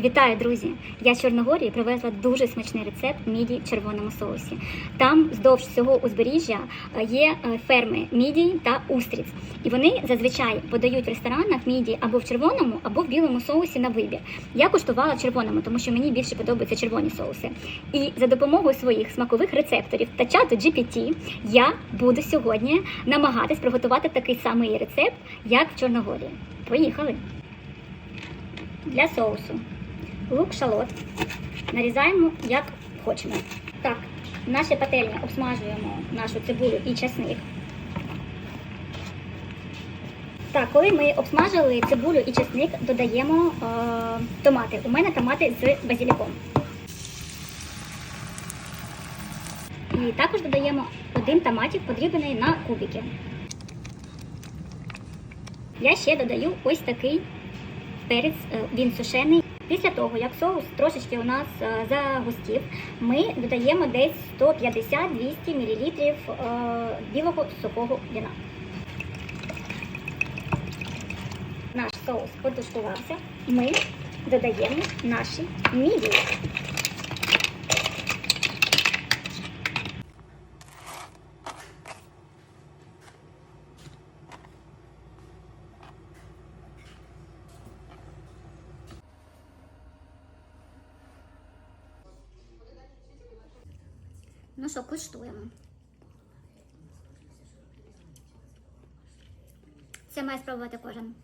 Вітаю, друзі! Я з Чорногорії привезла дуже смачний рецепт міді в червоному соусі. Там вздовж всього узбережжя е, є е, ферми мідій та устриць. І вони зазвичай подають в ресторанах міді або в червоному, або в білому соусі на вибір. Я куштувала червоному, тому що мені більше подобаються червоні соуси. І за допомогою своїх смакових рецепторів та чату GPT я буду сьогодні намагатись приготувати такий самий рецепт, як в Чорногорії. Поїхали! Для соусу лук, шалот нарізаємо як хочемо. Так, в нашій пательні обсмажуємо нашу цибулю і часник. Так, коли ми обсмажили цибулю і часник, додаємо е, томати. У мене томати з базиліком. І також додаємо один томатик, подрібний на кубики. Я ще додаю ось такий перець, е, він сушений. Після того, як соус трошечки у нас е, загустів, ми додаємо десь 150-200 мл е, білого сухого вина. Наш соус потушкувався, ми додаємо наші мідії. Ну що, куштуємо. Це має спробувати кожен.